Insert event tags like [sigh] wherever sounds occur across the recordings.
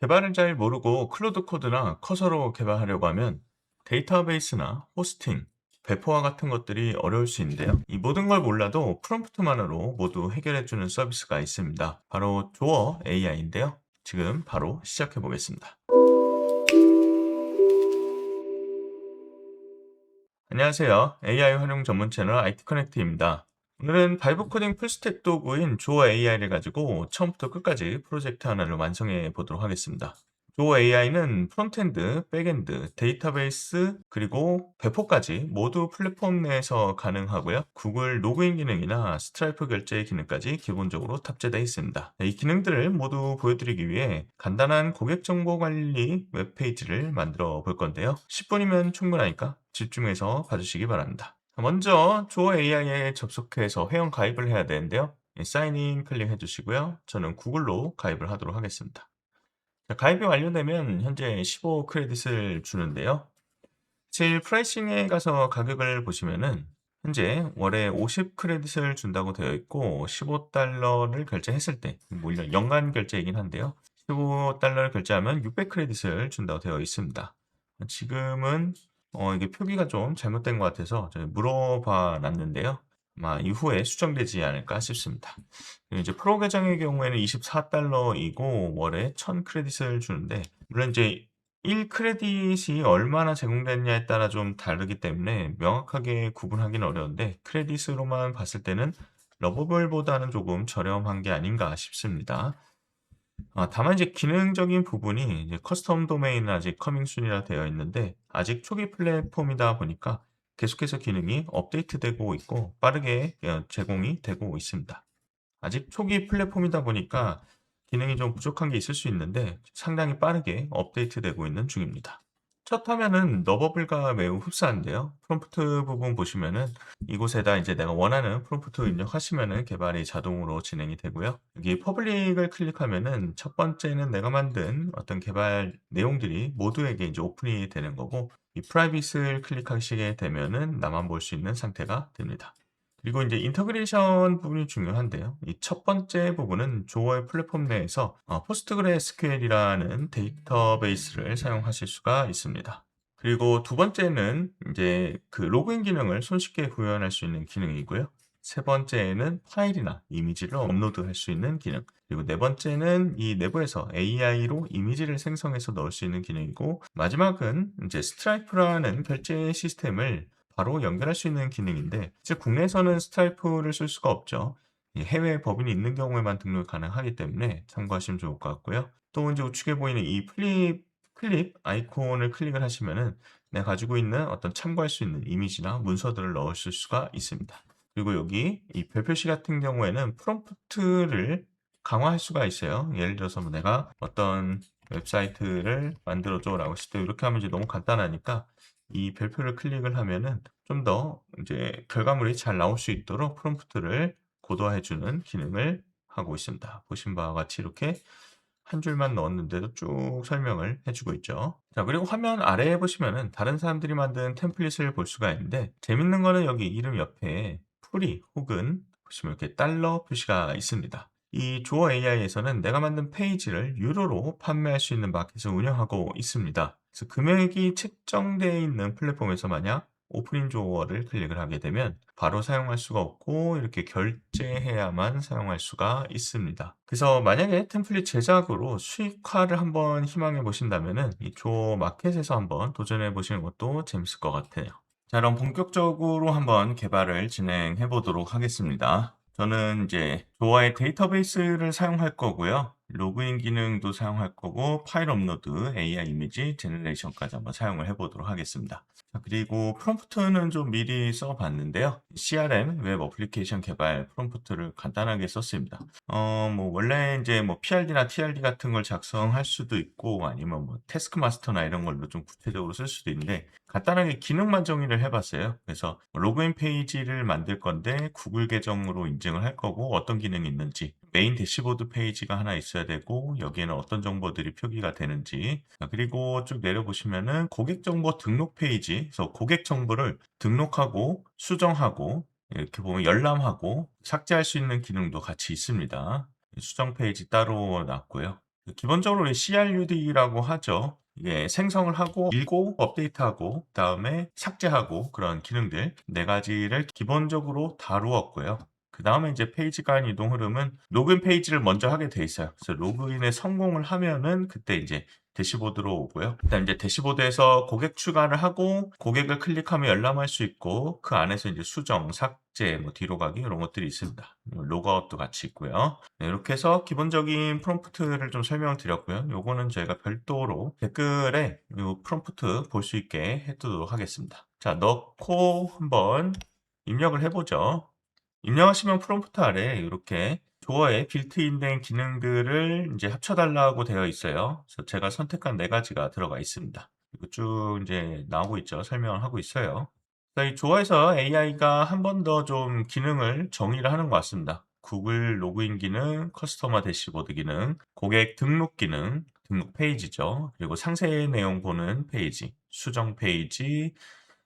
개발을 잘 모르고 클로드 코드나 커서로 개발하려고 하면 데이터베이스나 호스팅, 배포와 같은 것들이 어려울 수 있는데요. 이 모든 걸 몰라도 프롬프트만으로 모두 해결해주는 서비스가 있습니다. 바로 조어 AI인데요. 지금 바로 시작해 보겠습니다. 안녕하세요. AI 활용 전문 채널 IT 커넥트입니다. 오늘은 바이브 코딩 풀스택 도구인 조어 AI를 가지고 처음부터 끝까지 프로젝트 하나를 완성해 보도록 하겠습니다. 조어 AI는 프론트엔드, 백엔드, 데이터베이스, 그리고 배포까지 모두 플랫폼 내에서 가능하고요. 구글 로그인 기능이나 스트라이프 결제 기능까지 기본적으로 탑재되어 있습니다. 네, 이 기능들을 모두 보여드리기 위해 간단한 고객 정보 관리 웹페이지를 만들어 볼 건데요. 10분이면 충분하니까 집중해서 봐주시기 바랍니다. 먼저 조어 AI에 접속해서 회원 가입을 해야 되는데요. 사인인 클릭해 주시고요. 저는 구글로 가입을 하도록 하겠습니다. 자, 가입이 완료되면 현재 15 크레딧을 주는데요. 제일 프라이싱에 가서 가격을 보시면은 현재 월에 50 크레딧을 준다고 되어 있고 15달러를 결제했을 때 물론 연간 결제이긴 한데요. 15달러를 결제하면 600 크레딧을 준다고 되어 있습니다. 지금은 어, 이게 표기가 좀 잘못된 것 같아서 물어봐 놨는데요. 아마 이후에 수정되지 않을까 싶습니다. 이제 프로 계정의 경우에는 24달러이고 월에 1000 크레딧을 주는데 물론 이제 1 크레딧이 얼마나 제공됐냐에 따라 좀 다르기 때문에 명확하게 구분하기는 어려운데 크레딧으로만 봤을 때는 러버블보다는 조금 저렴한 게 아닌가 싶습니다. 아, 다만 이제 기능적인 부분이 이제 커스텀 도메인은 아직 커밍 순이라 되어 있는데 아직 초기 플랫폼이다 보니까 계속해서 기능이 업데이트되고 있고 빠르게 어, 제공이 되고 있습니다. 아직 초기 플랫폼이다 보니까 기능이 좀 부족한 게 있을 수 있는데 상당히 빠르게 업데이트되고 있는 중입니다. 첫 화면은 너버블과 매우 흡사한데요. 프롬프트 부분 보시면은 이곳에다 이제 내가 원하는 프롬프트 입력하시면은 개발이 자동으로 진행이 되고요. 여기 퍼블릭을 클릭하면은 첫 번째는 내가 만든 어떤 개발 내용들이 모두에게 이제 오픈이 되는 거고 이 프라이빗을 클릭하시게 되면은 나만 볼 수 있는 상태가 됩니다. 그리고 이제 인터그레이션 부분이 중요한데요. 이 첫 번째 부분은 조어의 플랫폼 내에서 어, 포스트그레스QL이라는 데이터베이스를 사용하실 수가 있습니다. 그리고 두 번째는 이제 그 로그인 기능을 손쉽게 구현할 수 있는 기능이고요. 세 번째는 파일이나 이미지를 업로드할 수 있는 기능. 그리고 네 번째는 이 내부에서 AI로 이미지를 생성해서 넣을 수 있는 기능이고 마지막은 이제 스트라이프라는 결제 시스템을 바로 연결할 수 있는 기능인데 즉 국내에서는 스트라이프를 쓸 수가 없죠. 해외 법인이 있는 경우에만 등록이 가능하기 때문에 참고하시면 좋을 것 같고요. 또 이제 우측에 보이는 이 플립 클립 아이콘을 클릭을 하시면은 내가 가지고 있는 어떤 참고할 수 있는 이미지나 문서들을 넣으실 수가 있습니다. 그리고 여기 이 별표시 같은 경우에는 프롬프트를 강화할 수가 있어요. 예를 들어서 뭐 내가 어떤 웹사이트를 만들어줘 라고 했을 때 이렇게 하면 이제 너무 간단하니까 이 별표를 클릭을 하면은 좀 더 이제 결과물이 잘 나올 수 있도록 프롬프트를 고도화해 주는 기능을 하고 있습니다. 보신 바와 같이 이렇게 한 줄만 넣었는데도 쭉 설명을 해주고 있죠. 자, 그리고 화면 아래에 보시면은 다른 사람들이 만든 템플릿을 볼 수가 있는데 재밌는 거는 여기 이름 옆에 풀이 혹은 보시면 이렇게 달러 표시가 있습니다. 이 조어 AI에서는 내가 만든 페이지를 유로로 판매할 수 있는 마켓을 운영하고 있습니다. 그래서 금액이 책정되어 있는 플랫폼에서 만약 오프닝 조어를 클릭을 하게 되면 바로 사용할 수가 없고 이렇게 결제해야만 사용할 수가 있습니다. 그래서 만약에 템플릿 제작으로 수익화를 한번 희망해 보신다면은 이 조어 마켓에서 한번 도전해 보시는 것도 재밌을 것 같아요. 자, 그럼 본격적으로 한번 개발을 진행해 보도록 하겠습니다. 저는 이제 조어의 데이터베이스를 사용할 거고요. 로그인 기능도 사용할 거고 파일 업로드, AI 이미지 제너레이션까지 한번 사용을 해보도록 하겠습니다. 자, 그리고 프롬프트는 좀 미리 써봤는데요. CRM 웹 어플리케이션 개발 프롬프트를 간단하게 썼습니다. 어, 뭐 원래 이제 뭐 PRD나 TRD 같은 걸 작성할 수도 있고 아니면 뭐 태스크 마스터나 이런 걸로 좀 구체적으로 쓸 수도 있는데 간단하게 기능만 정의를 해봤어요. 그래서 로그인 페이지를 만들 건데 구글 계정으로 인증을 할 거고 어떤 기능이 있는지 메인 대시보드 페이지가 하나 있어야 되고 여기에는 어떤 정보들이 표기가 되는지 그리고 쭉 내려보시면은 고객 정보 등록 페이지 그래서 고객 정보를 등록하고 수정하고 이렇게 보면 열람하고 삭제할 수 있는 기능도 같이 있습니다. 수정 페이지 따로 놨고요. 기본적으로 이 CRUD라고 하죠. 이게 생성을 하고 밀고 업데이트하고 그다음에 삭제하고 그런 기능들 네 가지를 기본적으로 다루었고요. 그 다음에 이제 페이지 간 이동 흐름은 로그인 페이지를 먼저 하게 돼 있어요. 그래서 로그인에 성공을 하면은 그때 이제 대시보드로 오고요. 그다음 이제 대시보드에서 고객 추가를 하고 고객을 클릭하면 열람할 수 있고 그 안에서 이제 수정, 삭제, 뭐 뒤로 가기 이런 것들이 있습니다. 로그아웃도 같이 있고요. 네, 이렇게 해서 기본적인 프롬프트를 좀 설명드렸고요. 요거는 저희가 별도로 댓글에 요 프롬프트 볼 수 있게 해두도록 하겠습니다. 자, 넣고 한번 입력을 해보죠. 입력하시면 프롬프트 아래 이렇게 도어에 빌트인된 기능들을 이제 합쳐달라고 되어 있어요. 그래서 제가 선택한 네 가지가 들어가 있습니다. 그리고 쭉 이제 나오고 있죠. 설명을 하고 있어요. 이 조어에서 AI가 한 번 더 좀 기능을 정의를 하는 것 같습니다. 구글 로그인 기능, 커스터머 대시보드 기능, 고객 등록 기능, 등록 페이지죠. 그리고 상세 내용 보는 페이지, 수정 페이지,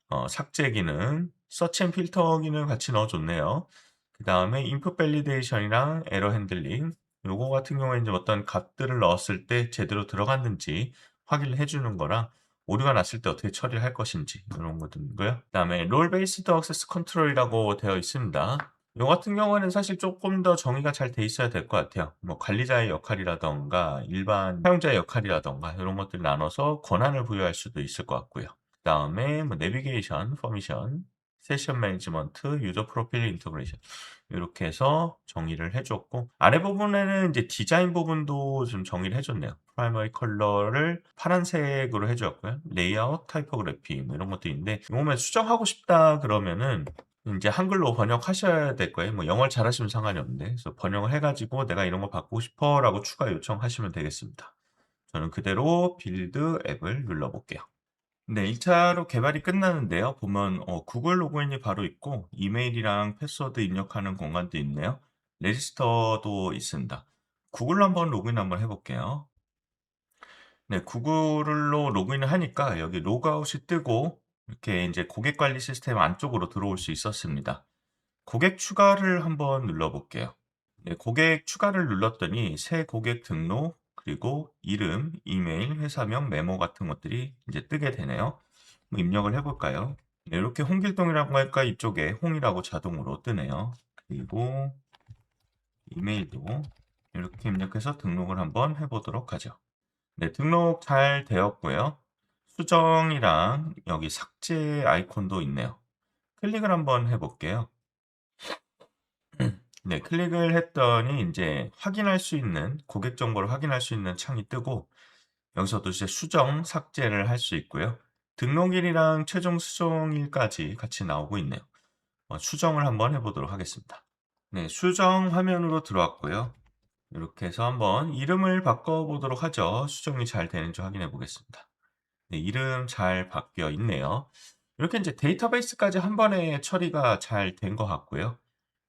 어, 삭제 기능, 서치 앤 필터 기능 같이 넣어줬네요. 그 다음에 인풋 밸리데이션이랑 에러 핸들링 요거 같은 경우에 이제 어떤 값들을 넣었을 때 제대로 들어갔는지 확인을 해주는 거랑 오류가 났을 때 어떻게 처리를 할 것인지 이런 것들이고요. 그 다음에 롤 베이스드 액세스 컨트롤이라고 되어 있습니다. 요 같은 경우는 사실 조금 더 정의가 잘 돼 있어야 될 것 같아요. 뭐 관리자의 역할이라던가 일반 사용자의 역할이라던가 이런 것들 나눠서 권한을 부여할 수도 있을 것 같고요. 그 다음에 뭐 내비게이션, 퍼미션, 세션 매니지먼트, 유저 프로필 인터그레이션 이렇게 해서 정의를 해줬고 아래 부분에는 이제 디자인 부분도 좀 정의를 해줬네요. 프라이머리 컬러를 파란색으로 해주었고요. 레이아웃, 타이포그래피 뭐 이런 것도 있는데 이거만 수정하고 싶다 그러면은 이제 한글로 번역하셔야 될 거예요. 뭐 영어를 잘하시면 상관이 없는데 그래서 번역을 해가지고 내가 이런 거 받고 싶어라고 추가 요청하시면 되겠습니다. 저는 그대로 빌드 앱을 눌러볼게요. 네, 1 차로 개발이 끝나는데요. 보면 어, 구글 로그인이 바로 있고 이메일이랑 패스워드 입력하는 공간도 있네요. 레지스터도 있습니다. 구글로 한번 로그인 한번 해 볼게요. 네, 구글로 로그인을 하니까 여기 로그아웃이 뜨고 이렇게 이제 고객 관리 시스템 안쪽으로 들어올 수 있었습니다. 고객 추가를 한번 눌러 볼게요. 네, 고객 추가를 눌렀더니 새 고객 등록, 그리고 이름, 이메일, 회사명, 메모 같은 것들이 이제 뜨게 되네요. 입력을 해볼까요? 네, 이렇게 홍길동이라고 할까 이쪽에 홍이라고 자동으로 뜨네요. 그리고 이메일도 이렇게 입력해서 등록을 한번 해보도록 하죠. 네, 등록 잘 되었고요. 수정이랑 여기 삭제 아이콘도 있네요. 클릭을 한번 해볼게요. 네, 클릭을 했더니 이제 확인할 수 있는 고객 정보를 확인할 수 있는 창이 뜨고 여기서도 이제 수정, 삭제를 할 수 있고요. 등록일이랑 최종 수정일까지 같이 나오고 있네요. 어, 수정을 한번 해보도록 하겠습니다. 네, 수정 화면으로 들어왔고요. 이렇게 해서 한번 이름을 바꿔보도록 하죠. 수정이 잘 되는지 확인해 보겠습니다. 네, 이름 잘 바뀌어 있네요. 이렇게 이제 데이터베이스까지 한 번에 처리가 잘 된 것 같고요.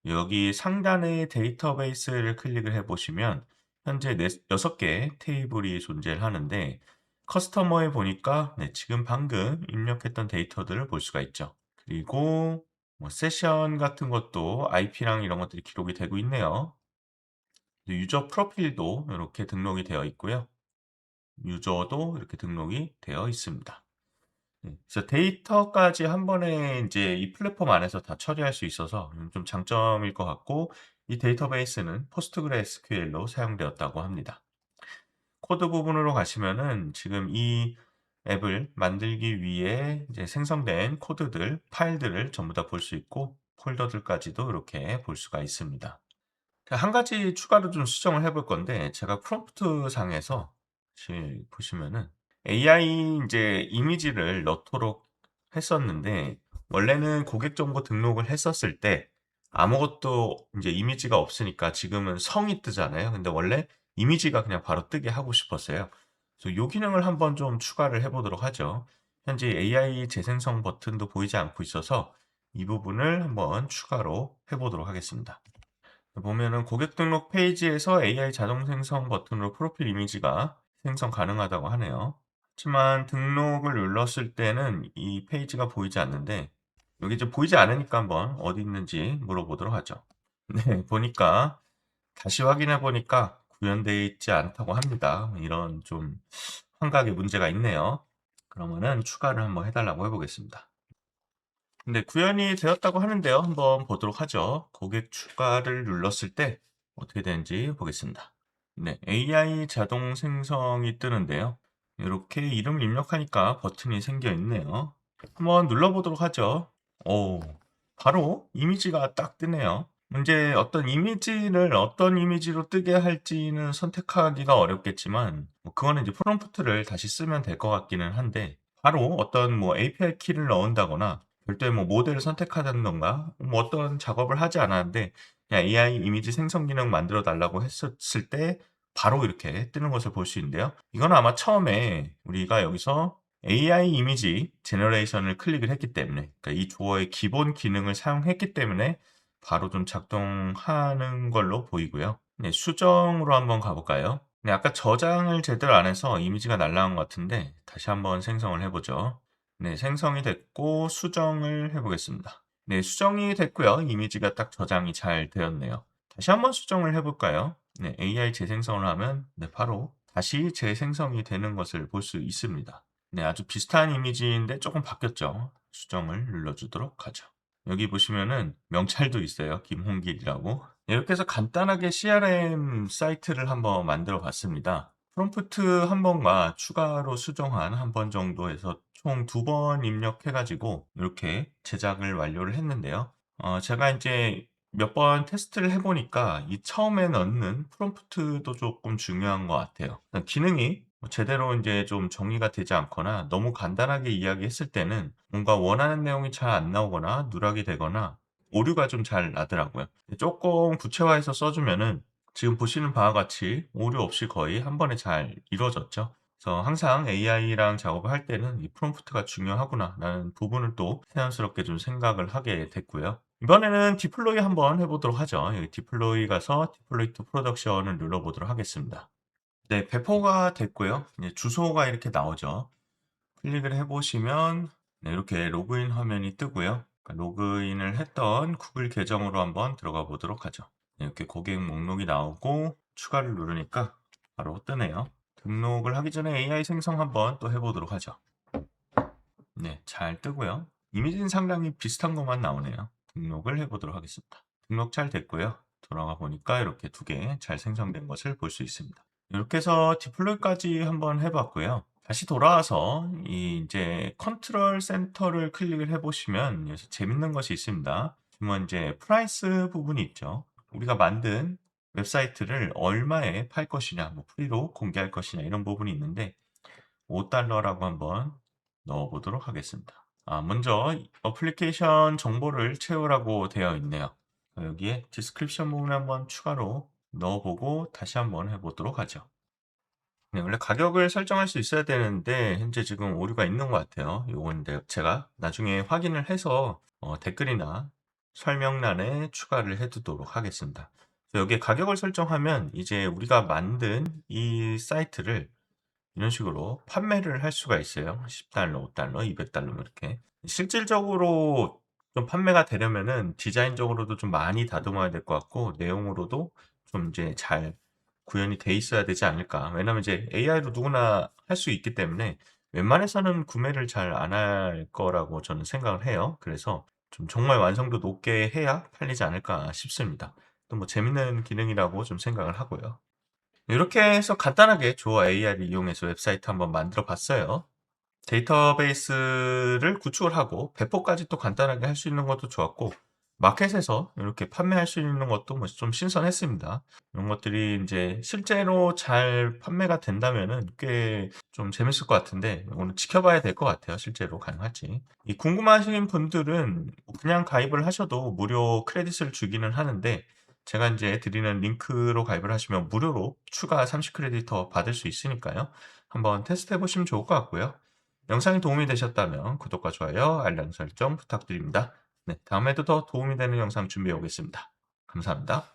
여기 상단의 데이터베이스를 클릭을 해 보시면 현재 6개 테이블이 존재를 하는데 커스터머에 보니까 네, 지금 방금 입력했던 데이터들을 볼 수가 있죠. 그리고 뭐 세션 같은 것도 IP랑 이런 것들이 기록이 되고 있네요. 유저 프로필도 이렇게 등록이 되어 있고요. 유저도 이렇게 등록이 되어 있습니다. 네. 그래서 데이터까지 한 번에 이제 이 플랫폼 안에서 다 처리할 수 있어서 좀 장점일 것 같고 이 데이터베이스는 포스트그레스QL로 사용되었다고 합니다. 코드 부분으로 가시면은 지금 이 앱을 만들기 위해 이제 생성된 코드들, 파일들을 전부 다 볼 수 있고 폴더들까지도 이렇게 볼 수가 있습니다. 한 가지 추가로 좀 수정을 해볼 건데 제가 프롬프트 상에서 보시면은 AI 이제 이미지를 넣도록 했었는데 원래는 고객 정보 등록을 했었을 때 아무것도 이제 이미지가 없으니까 지금은 성이 뜨잖아요. 근데 원래 이미지가 그냥 바로 뜨게 하고 싶었어요. 그래서 요 기능을 한번 좀 추가를 해보도록 하죠. 현재 AI 재생성 버튼도 보이지 않고 있어서 이 부분을 한번 추가로 해보도록 하겠습니다. 보면은 고객 등록 페이지에서 AI 자동 생성 버튼으로 프로필 이미지가 생성 가능하다고 하네요. 하지만 등록을 눌렀을 때는 이 페이지가 보이지 않는데 여기 이제 보이지 않으니까 한번 어디 있는지 물어보도록 하죠. [laughs] 네, 보니까 다시 확인해 보니까 구현되어 있지 않다고 합니다. 이런 좀 환각의 문제가 있네요. 그러면은 추가를 한번 해달라고 해보겠습니다. 근데 구현이 되었다고 하는데요. 한번 보도록 하죠. 고객 추가를 눌렀을 때 어떻게 되는지 보겠습니다. 네, AI 자동 생성이 뜨는데요. 이렇게 이름을 입력하니까 버튼이 생겨 있네요. 한번 눌러보도록 하죠. 오, 바로 이미지가 딱 뜨네요. 이제 어떤 이미지를 어떤 이미지로 뜨게 할지는 선택하기가 어렵겠지만 뭐 그거는 이제 프롬프트를 다시 쓰면 될 것 같기는 한데 바로 어떤 뭐 API 키를 넣은다거나 별도의 뭐 모델을 선택하던가 뭐 어떤 작업을 하지 않았는데 그냥 AI 이미지 생성 기능 만들어 달라고 했었을 때 바로 이렇게 뜨는 것을 볼 수 있는데요. 이건 아마 처음에 우리가 여기서 AI 이미지 제너레이션을 클릭을 했기 때문에 그러니까 이 조어의 기본 기능을 사용했기 때문에 바로 좀 작동하는 걸로 보이고요. 네, 수정으로 한번 가볼까요? 네, 아까 저장을 제대로 안 해서 이미지가 날라간 것 같은데 다시 한번 생성을 해보죠. 네, 생성이 됐고 수정을 해보겠습니다. 네, 수정이 됐고요. 이미지가 딱 저장이 잘 되었네요. 다시 한번 수정을 해볼까요? 네, AI 재생성을 하면 네, 바로 다시 재생성이 되는 것을 볼 수 있습니다. 네, 아주 비슷한 이미지인데 조금 바뀌었죠. 수정을 눌러주도록 하죠. 여기 보시면은 명찰도 있어요. 김홍길이라고. 네, 이렇게 해서 간단하게 CRM 사이트를 한번 만들어 봤습니다. 프롬프트 한 번과 추가로 수정한 한 번 정도 해서 총 두 번 입력해가지고 이렇게 제작을 완료를 했는데요. 어, 제가 이제 몇 번 테스트를 해보니까 이 처음에 넣는 프롬프트도 조금 중요한 것 같아요. 기능이 뭐 제대로 이제 좀 정의가 되지 않거나 너무 간단하게 이야기했을 때는 뭔가 원하는 내용이 잘 안 나오거나 누락이 되거나 오류가 좀 잘 나더라고요. 조금 구체화해서 써주면은 지금 보시는 바와 같이 오류 없이 거의 한 번에 잘 이루어졌죠. 그래서 항상 AI랑 작업을 할 때는 이 프롬프트가 중요하구나 라는 부분을 또 새삼스럽게 좀 생각을 하게 됐고요. 이번에는 디플로이 한번 해보도록 하죠. 여기 디플로이 가서 디플로이 투 프로덕션을 눌러보도록 하겠습니다. 네, 배포가 됐고요. 이제 주소가 이렇게 나오죠. 클릭을 해보시면 네, 이렇게 로그인 화면이 뜨고요. 그러니까 로그인을 했던 구글 계정으로 한번 들어가 보도록 하죠. 네, 이렇게 고객 목록이 나오고 추가를 누르니까 바로 뜨네요. 등록을 하기 전에 AI 생성 한번 또 해보도록 하죠. 네, 잘 뜨고요. 이미지는 상당히 비슷한 것만 나오네요. 등록을 해보도록 하겠습니다. 등록 잘 됐고요. 돌아가 보니까 이렇게 두 개 잘 생성된 것을 볼 수 있습니다. 이렇게 해서 디플로이까지 한번 해봤고요. 다시 돌아와서 이 이제 컨트롤 센터를 클릭을 해보시면 여기서 재밌는 것이 있습니다. 보면 이제 프라이스 부분이 있죠. 우리가 만든 웹사이트를 얼마에 팔 것이냐, 뭐 프리로 공개할 것이냐 이런 부분이 있는데 5달러라고 한번 넣어보도록 하겠습니다. 아, 먼저 어플리케이션 정보를 채우라고 되어 있네요. 여기에 디스크립션 부분에 한번 추가로 넣어보고 다시 한번 해보도록 하죠. 네, 원래 가격을 설정할 수 있어야 되는데 현재 지금 오류가 있는 것 같아요. 요건 제가 나중에 확인을 해서 어, 댓글이나 설명란에 추가를 해두도록 하겠습니다. 여기에 가격을 설정하면 이제 우리가 만든 이 사이트를 이런 식으로 판매를 할 수가 있어요. 10달러, 5달러, 200달러 뭐 이렇게. 실질적으로 좀 판매가 되려면은 디자인적으로도 좀 많이 다듬어야 될 것 같고 내용으로도 좀 이제 잘 구현이 돼 있어야 되지 않을까. 왜냐면 이제 AI로 누구나 할 수 있기 때문에 웬만해서는 구매를 잘 안 할 거라고 저는 생각을 해요. 그래서 좀 정말 완성도 높게 해야 팔리지 않을까 싶습니다. 또 뭐 재밌는 기능이라고 좀 생각을 하고요. 이렇게 해서 간단하게 조어 AI를 이용해서 웹사이트 한번 만들어 봤어요. 데이터베이스를 구축을 하고 배포까지 또 간단하게 할 수 있는 것도 좋았고 마켓에서 이렇게 판매할 수 있는 것도 뭐 좀 신선했습니다. 이런 것들이 이제 실제로 잘 판매가 된다면은 꽤 좀 재밌을 것 같은데 오늘 지켜봐야 될 것 같아요. 실제로 가능할지. 이 궁금하신 분들은 그냥 가입을 하셔도 무료 크레딧을 주기는 하는데 제가 이제 드리는 링크로 가입을 하시면 무료로 추가 30 크레딧 더 받을 수 있으니까요. 한번 테스트 해보시면 좋을 것 같고요. 영상이 도움이 되셨다면 구독과 좋아요, 알람 설정 부탁드립니다. 네, 다음에도 더 도움이 되는 영상 준비해 오겠습니다. 감사합니다.